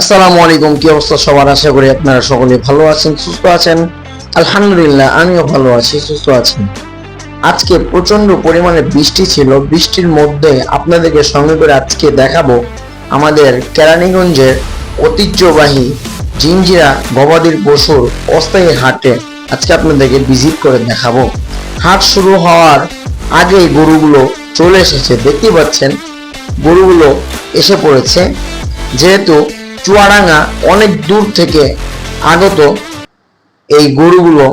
আসসালামু আলাইকুম, কি অবস্থা সবার? আশা করি আপনারা সকলে ভালো আছেন, সুস্থ আছেন। আলহামদুলিল্লাহ, আমিও ভালো আছি, সুস্থ আছি। আজকে প্রচণ্ড পরিমাণে বৃষ্টি ছিল। বৃষ্টির মধ্যে আপনাদেরকে সঙ্গে করে আজকে দেখাবো আমাদের কেরানীগঞ্জের ঐতিহ্যবাহী জিঞ্জিরা গবাদির পশুর অস্থায়ী হাটে আজকে আপনাদেরকে ভিজিট করে দেখাবো। হাট শুরু হওয়ার আগেই গরুগুলো চলে এসেছে। দেখতে পাচ্ছেন, গরুগুলো এসে পড়েছে। যেহেতু চুয়াডাঙ্গা অনেক দূর থেকে আগত এই গরুগুলো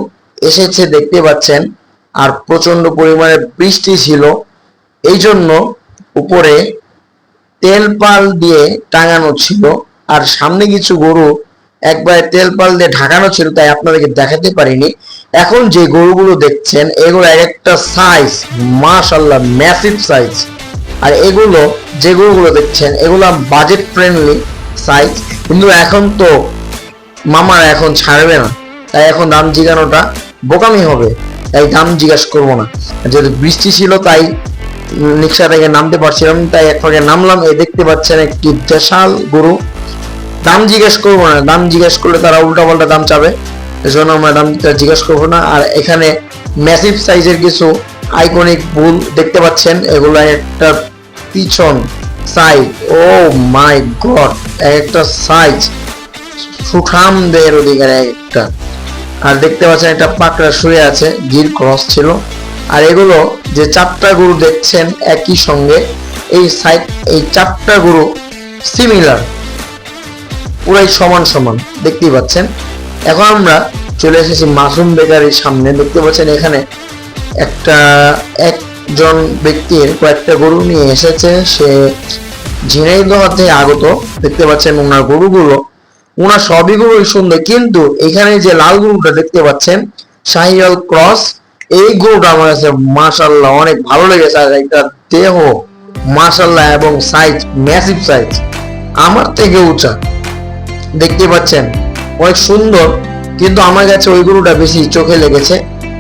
এসেছে দেখতে পাচ্ছেন, আর প্রচণ্ড পরিমাণে বৃষ্টি ছিল। এই জন্য উপরে তেল পাল দিয়ে টাঙানো ছিল, আর সামনে কিছু গরু একবারে তেল পাল দিয়ে ঢাকানো ছিল, তাই আপনাদেরকে দেখাতে পারিনি। এখন যে গরুগুলো দেখছেন, এগুলো এক একটা সাইজ মাশাল্লাহ ম্যাসিভ সাইজ আর এগুলো, যে গরুগুলো দেখছেন, এগুলো বাজেট ফ্রেন্ডলি সাইজ। কিন্তু এখন তো মামারা এখন ছাড়বে না। তাই এখন দাম জিগানোটা বোকামি হবে। তাই দাম জিজ্ঞাসা করব না। যেহেতু বৃষ্টি ছিল, তাই রিক্সা থেকে নামতে পারছিলাম তাই এক ফাঁকে নামলাম এই দেখতে পাচ্ছেন একটি দেশাল গরু। দাম জিজ্ঞেস করব না। দাম জিজ্ঞেস করলে তারা উল্টা পাল্টা দাম চাবে। এজন্য আমরা দামটা জিজ্ঞেস করব না। আর এখানে ম্যাসিভ সাইজের কিছু আইকনিক বুল দেখতে পাচ্ছেন। এগুলো একটা পিছন। সাইড ও মাই গড একটা সাইজ সুঠাম দেহের অধিকারে একটা। আর দেখতে পাচ্ছেন একটা পাকড়া শুয়ে আছে, গির ক্রস ছিল। আর এগুলো যে চারটা গরু দেখছেন একই সঙ্গে, এই সাইড এই চারটা গরু সিমিলার পুরাই সমান সমান, দেখতেই পাচ্ছেন। এখন আমরা চলে এসেছি মাসুম বেকারির সামনে, দেখতে পাচ্ছেন এখানে একটা একজন ব্যক্তির কয়েকটা গরু নিয়ে এসেছে, সে ঝিনাইদহ থেকে আগত, দেখতে পাচ্ছেন ওনার গরুগুলো। ওনার সবই গরুই সুন্দর, কিন্তু এখানে যে লাল গরুটা দেখতে পাচ্ছেন শাহিয়াল ক্রস, এই গরুটা আমার কাছে মাশাল্লাহ অনেক ভালো লেগেছে, আর একটা দেহ মাশাল্লাহ এবং সাইজ ম্যাসিভ সাইজ আমার থেকে উঁচা। দেখতে পাচ্ছেন, অনেক সুন্দর, কিন্তু আমার কাছে ওই গরুটা বেশি চোখে লেগেছে।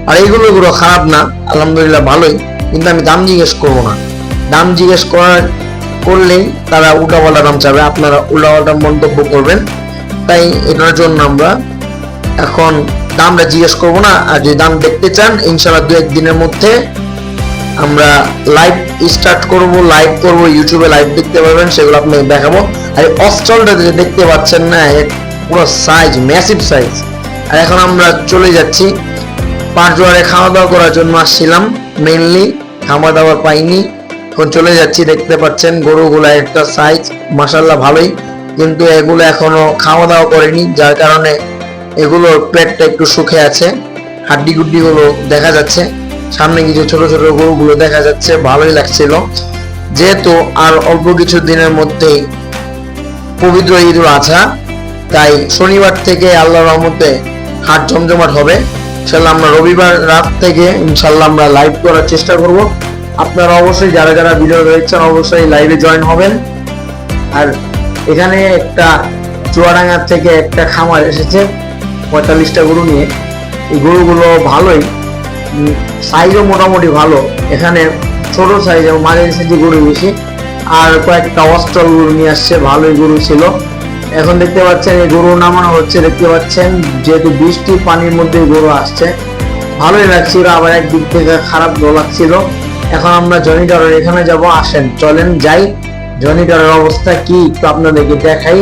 আর এইগুলো গরু খারাপ না, আলহামদুলিল্লাহ ভালোই। কিন্তু আমি দাম জিজ্ঞেস করব না। দাম জিজ্ঞেস করার করলেই তারা উল্টাপাল্টা দাম চাবে, আপনারা উল্টাপাল্টা মন্তব্য করবেন। তাই এটার জন্য আমরা এখন দামটা জিজ্ঞেস করব না, আর যদি দাম দেখতে চান ইনশাল্লাহ দু একদিনের মধ্যে আমরা লাইভ স্টার্ট করব লাইভ করব ইউটিউবে লাইভ দেখতে পারবেন, সেগুলো আপনাকে দেখাবো। আর এই অস্টলটা যে দেখতে পাচ্ছেন না পুরো সাইজ ম্যাসিভ সাইজ আর এখন আমরা চলে যাচ্ছি পাঁচ জোয়ারে খাওয়া দাওয়া করার জন্য আসছিলাম। মেইনলি খাওয়া দাওয়া পাইনি। এখন চলে যাচ্ছি, দেখতে পাচ্ছেন গরুগুলো একটা সাইজ মাসাল্লাহ ভালোই। কিন্তু এগুলো এখনও খাওয়া দাওয়া করেনি, যার কারণে এগুলোর পেটটা একটু শুকে আছে। হাড্ডি গুড্ডি গুলো দেখা যাচ্ছে। সামনে কিছু ছোট ছোট গরুগুলো দেখা যাচ্ছে, ভালোই লাগছিল। যেহেতু আর অল্প কিছু দিনের মধ্যেই পবিত্র ঈদুল আজহা, তাই শনিবার থেকে আল্লাহর রহমতে হাট জমজমাট হবে। ইনশাল্লাহ আমরা রবিবার রাত থেকে ইনশাল্লাহ আমরা লাইভ করার চেষ্টা করব। আপনারা অবশ্যই যারা যারা ভিডিও রয়েছেন অবশ্যই লাইভে জয়েন হবেন। আর এখানে একটা চুয়াডাঙ্গার থেকে একটা খামার এসেছে, পঁয়তাল্লিশটা গরু নিয়ে। এই গরুগুলো ভালোই সাইজও মোটামুটি ভালো। এখানে ছোট সাইজ এবং মাঝারি সাইজের গরু বেশি। আর কয়েকটা অস্টল গরু নিয়ে আসছে, ভালোই গরু ছিল। এখন দেখতে পাচ্ছেন, এই গরু নামানো হচ্ছে, দেখতে পাচ্ছেন। যেহেতু বৃষ্টি, পানির মধ্যে গরু আসছে। ভালোই লাগছিল, আবার একদিক থেকে খারাপ লাগছিল। এখন আমরা জনিটারের এখানে যাব, আসেন, চলেন, যাই। জনিটারের অবস্থা কি, একটু আপনাদেরকে দেখাই।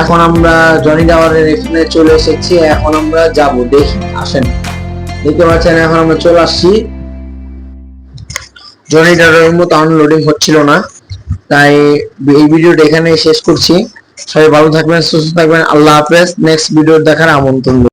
এখন আমরা জনি টাওয়ারের এখানে চলে এসেছি, এখন আমরা যাব, দেখি, আসেন। দেখতে পাচ্ছেন, এখন আমরা চলে আসছি। জনিটারের মতো আনলোডিং হচ্ছিল না। তাই এই ভিডিওটা এখানে শেষ করছি। সবাই ভালো থাকবেন সুস্থ থাকবেন আল্লাহ হাফেজ নেক্সট ভিডিও দেখার আমন্ত্রণ।